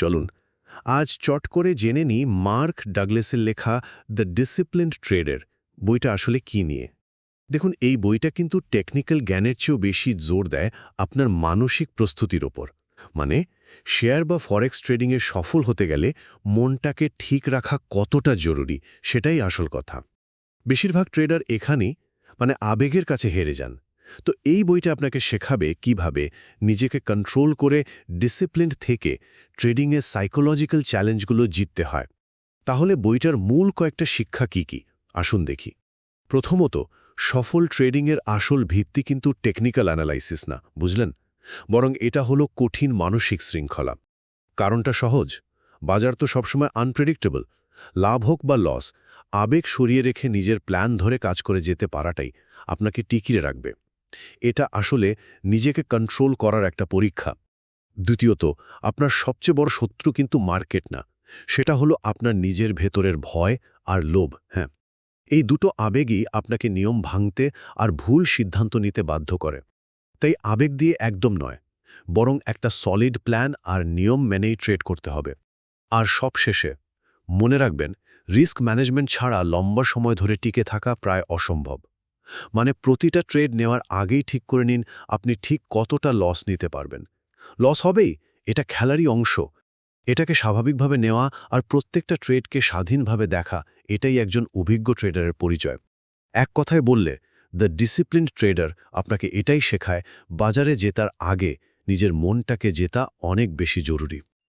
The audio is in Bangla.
চলুন, আজ চট করে জেনে নিই মার্ক ডাগলেসের লেখা দ্য ডিসিপ্লিনড ট্রেডের, বইটা আসলে কি নিয়ে। দেখুন, এই বইটা কিন্তু টেকনিক্যাল জ্ঞানের চেয়েও বেশি জোর দেয় আপনার মানসিক প্রস্তুতির ওপর। মানে শেয়ার বা ফরেক্স ট্রেডিংয়ে সফল হতে গেলে মনটাকে ঠিক রাখা কতটা জরুরি, সেটাই আসল কথা। বেশিরভাগ ট্রেডার এখানেই মানে আবেগের কাছে হেরে যান। তো এই বইটা আপনাকে শেখাবে কীভাবে নিজেকে কন্ট্রোল করে ডিসিপ্লিন থেকে ট্রেডিংয়ে সাইকোলজিক্যাল চ্যালেঞ্জগুলো জিততে হয়। তাহলে বইটার মূল কয়েকটা শিক্ষা কি কি? আসুন দেখি। প্রথমত, সফল ট্রেডিংয়ের আসল ভিত্তি কিন্তু টেকনিক্যাল অ্যানালাইসিস না, বুঝলেন? বরং এটা হলো কঠিন মানসিক শৃঙ্খলা। কারণটা সহজ। বাজার তো সবসময় আনপ্রেডিক্টেবল লাভ হোক বা লস আবেগ সরিয়ে রেখে নিজের প্ল্যান ধরে কাজ করে যেতে পারাটাই আপনাকে টিকিয়ে রাখবে। এটা আসলে নিজেকে কন্ট্রোল করার একটা পরীক্ষা। দ্বিতীয়ত, আপনার সবচেয়ে বড় শত্রু কিন্তু মার্কেট না। সেটা হলো আপনার নিজের ভেতরের ভয় আর লোভ হ্যাঁ। এই দুটো আবেগই আপনাকে নিয়ম ভাঙতে আর ভুল সিদ্ধান্ত নিতে বাধ্য করে। তাই আবেগ দিয়ে একদম নয়, বরং একটা সলিড প্ল্যান আর নিয়ম মেনেই ট্রেড করতে হবে। আর সবশেষে, মনে রাখবেন রিস্ক ম্যানেজমেন্ট ছাড়া লম্বা সময় ধরে টিকে থাকা প্রায় অসম্ভব। মানে প্রতিটা ট্রেড নেওয়ার আগেই ঠিক করে নিন আপনি ঠিক কতটা লস নিতে পারবেন। লস হবেই, এটা খেলারই অংশ। এটাকে স্বাভাবিকভাবে নেওয়া আর প্রত্যেকটা ট্রেডকে স্বাধীনভাবে দেখা, এটাই একজন অভিজ্ঞ ট্রেডারের পরিচয়। এক কথায় বললে দ্য ডিসিপ্লিন ট্রেডার আপনাকে এটাই শেখায়, বাজারে জেতার আগে নিজের মনটাকে জেতা অনেক বেশি জরুরি।